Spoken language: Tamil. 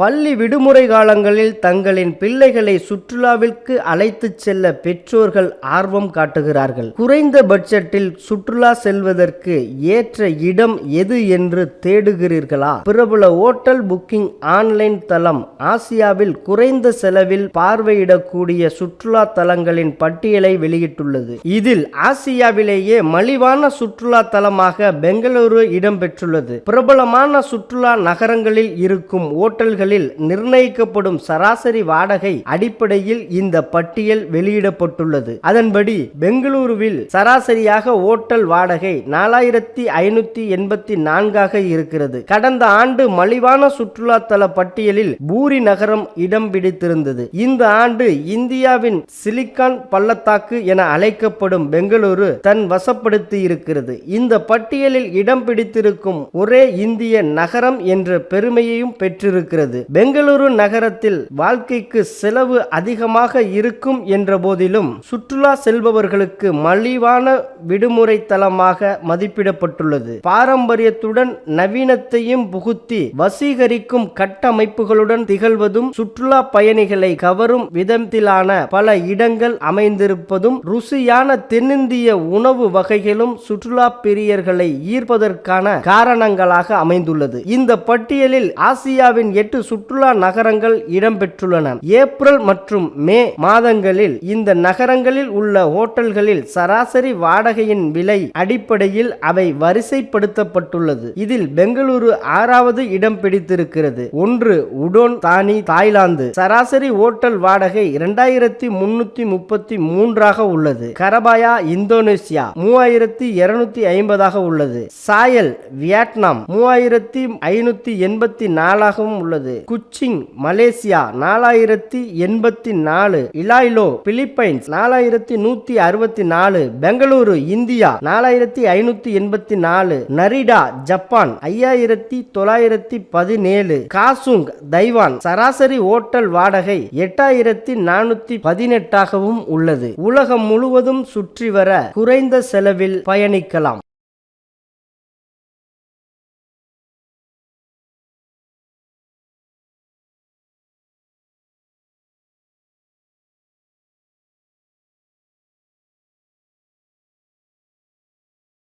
பள்ளி விடுமுறை காலங்களில் தங்களின் பிள்ளைகளை சுற்றுலாவிற்கு அழைத்துச் செல்ல பெற்றோர்கள் ஆர்வம் காட்டுகிறார்கள். குறைந்த பட்ஜெட்டில் சுற்றுலா செல்வதற்கு ஏற்ற இடம் எது என்று தேடுகிறீர்களா? பிரபல ஓட்டல் புக்கிங் ஆன்லைன் தளம் ஆசியாவில் குறைந்த செலவில் பார்வையிடக்கூடிய சுற்றுலா தலங்களின் பட்டியலை வெளியிட்டுள்ளது. இதில் ஆசியாவிலேயே மலிவான சுற்றுலா தலமாக பெங்களூரு இடம்பெற்றுள்ளது. பிரபலமான சுற்றுலா நகரங்களில் இருக்கும் ஓட்டல்கள் ஓட்டல்களில் நிர்ணயிக்கப்படும் சராசரி வாடகை அடிப்படையில் இந்த பட்டியல் வெளியிடப்பட்டுள்ளது. அதன்படி பெங்களூருவில் சராசரியாக ஓட்டல் வாடகை நாலாயிரத்தி ஐநூத்தி எண்பத்தி நான்காக இருக்கிறது. கடந்த ஆண்டு மலிவான சுற்றுலா தல பட்டியலில் பூரி நகரம் இடம் பிடித்திருந்தது. இந்த ஆண்டு இந்தியாவின் சிலிக்கான் பள்ளத்தாக்கு என அழைக்கப்படும் பெங்களூரு தன் வசப்படுத்தி இருக்கிறது. இந்த பட்டியலில் இடம் பிடித்திருக்கும் ஒரே இந்திய நகரம் என்ற பெருமையையும் பெற்றிருக்கிறது. பெங்களூரு நகரத்தில் வாழ்க்கைக்கு செலவு அதிகமாக இருக்கும் என்ற போதிலும் சுற்றுலா செல்பவர்களுக்கு மலிவான விடுமுறை தலமாக மதிப்பிடப்பட்டுள்ளது. பாரம்பரியத்துடன் நவீனத்தையும் புகுத்தி வசீகரிக்கும் கட்டமைப்புகளுடன் திகழ்வதும் சுற்றுலா பயணிகளை கவரும் விதத்திலான பல இடங்கள் அமைந்திருப்பதும் ருசியான தென்னிந்திய உணவு வகைகளும் சுற்றுலா பிரியர்களை ஈர்ப்பதற்கான காரணங்களாக அமைந்துள்ளது. இந்த பட்டியலில் ஆசியாவின் எட்டு சுற்றுலா நகரங்கள் இடம்பெற்றுள்ளன. ஏப்ரல் மற்றும் மே மாதங்களில் இந்த நகரங்களில் உள்ள ஹோட்டல்களில் சராசரி வாடகையின் விலை அடிப்படையில் அவை வரிசைப்படுத்தப்பட்டுள்ளது. இதில் பெங்களூரு ஆறாவது இடம் பிடித்திருக்கிறது. ஒன்று உடோன் தானி தாய்லாந்து. சராசரி ஓட்டல் வாடகை இரண்டாயிரத்தி முன்னூத்தி முப்பத்தி மூன்றாக உள்ளது. கரபாயா இந்தோனேசியா மூவாயிரத்தி இருநூத்தி ஐம்பதாக உள்ளது. சாயல் வியட்நாம் மூவாயிரத்தி ஐநூத்தி எண்பத்தி நாலாகவும் உள்ளது. குச்சிங் மலேசியா நாலாயிரத்தி எண்பத்தி நாலு. இலாய்லோ பிலிப்பைன்ஸ் நாலாயிரத்தி நூத்தி அறுபத்தி நாலு. பெங்களூரு இந்தியா நாலாயிரத்தி ஐநூத்தி எண்பத்தி நாலு. நரிடா ஜப்பான் ஐயாயிரத்தி தொள்ளாயிரத்தி பதினேழு. காசுங் தைவான் சராசரி ஓட்டல் வாடகை எட்டாயிரத்தி நானூத்தி பதினெட்டாகவும் உள்ளது. உலகம் முழுவதும் சுற்றி வர குறைந்த செலவில் பயணிக்கலாம்.